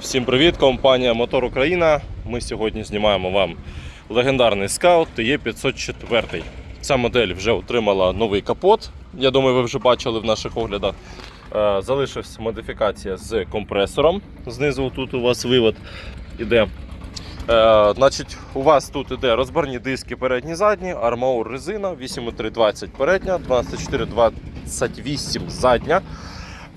Всім привіт, компанія Мотор Україна. Ми сьогодні знімаємо вам легендарний скаут TE504. Ця модель вже отримала новий капот. Я думаю, ви вже бачили в наших оглядах. Е, Залишилась модифікація з компресором. Знизу тут у вас вивод іде. Е, значить, у вас тут іде розборні диски передні задні, армаур резина 8,320 передня, 12,428 задня.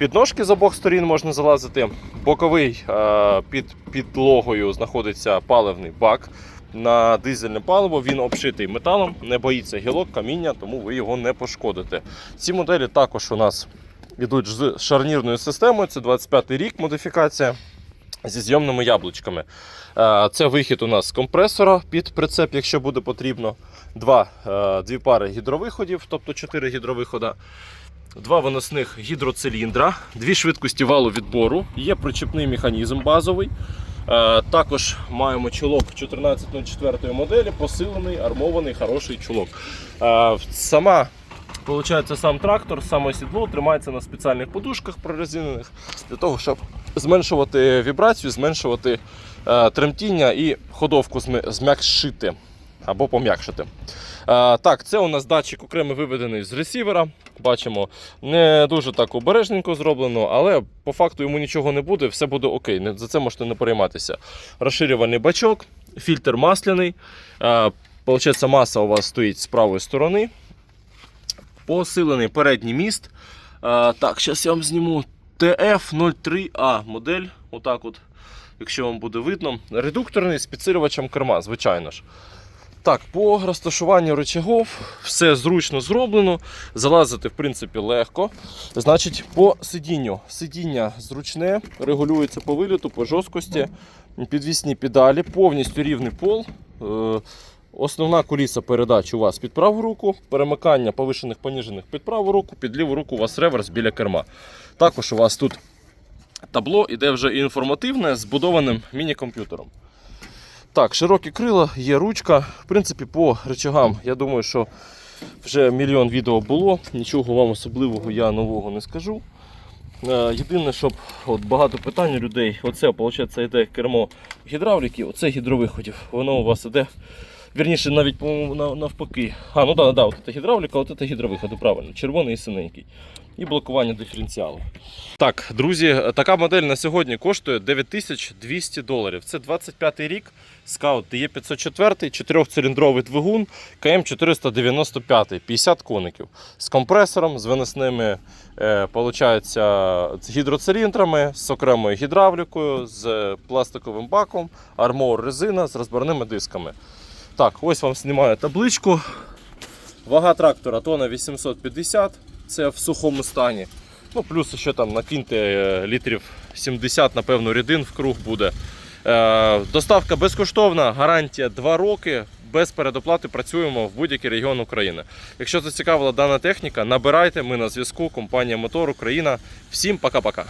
Підножки з обох сторін можна залазити. Боковий е, під підлогою знаходиться паливний бак. На дизельне паливо він обшитий металом, не боїться гілок, каміння, тому ви його не пошкодите. Ці моделі також у нас йдуть з шарнірною системою. Це 25 й рік модифікація зі зйомними яблучками. Е, Це вихід у нас з компресора під прицеп, якщо буде потрібно. Два, е, дві пари гідровиходів, тобто 4 гідровихода. Два виносних гідроциліндра, дві швидкості валу відбору, є причепний механізм базовий. Е, Також маємо чулок 1404 моделі, посилений, армований, хороший чулок. Е, Сама, виходить, сам трактор, саме сідло тримається на спеціальних подушках прорезинених для того, щоб зменшувати вібрацію, зменшувати е, тремтіння і ходовку зм'якшити або пом'якшити. Так, це у нас датчик окремо виведений з ресівера. Бачимо, не дуже так обережненько зроблено, але по факту йому нічого не буде, все буде окей. За це можете не перейматися. Розширювальний бачок, фільтр масляний. Е, Получається, маса у вас стоїть з правої сторони. Посилений передній міст. Е, Так, зараз я вам зніму TF03A модель. Отак от, якщо вам буде видно. Редукторний з підсилювачем керма, звичайно ж. Так, по розташуванню рычагов все зручно зроблено. Залазити, в принципі, легко. Значить, по сидінню. Сидіння зручне, регулюється по виліту, по жорсткості, підвісні педалі, повністю рівний пол. Е, Основна куліса передач у вас під праву руку, перемикання повишених поніжених під праву руку, під ліву руку у вас реверс біля керма. Також у вас тут табло іде вже інформативне з збудованим міні-комп'ютером. Так, широкі крила, є ручка. В принципі, по речагам, я думаю, що вже мільйон відео було. Нічого вам особливого я нового не скажу. Е, Єдине, щоб от багато питань у людей. Оце, виходить, йде кермо гідравліки, оце гідровиходів. Воно у вас іде. Вірніше, навіть по-моєму, навпаки. А, ну так, да, да, от це гідравліка, от це гідровиходи, правильно. Червоний і синенький. І блокування диференціалу. Так, друзі, така модель на сьогодні коштує 9200 доларів. Це 25 рік. Scout TE504, 4-циліндровий двигун, КМ495, 50 коників. З компресором, з виносними е, з гідроциліндрами, з окремою гідравлікою, з пластиковим баком, армор резина з розборними дисками. Так, ось вам знімаю табличку. Вага трактора тонна 850, це в сухому стані. Ну, плюс ще там накиньте е, літрів 70, напевно, рідин в круг буде. Е, доставка безкоштовна, гарантія 2 роки. Без передоплати працюємо в будь-який регіон України. Якщо зацікавила дана техніка, набирайте. Ми на зв'язку. Компанія Мотор Україна. Всім пока-пока.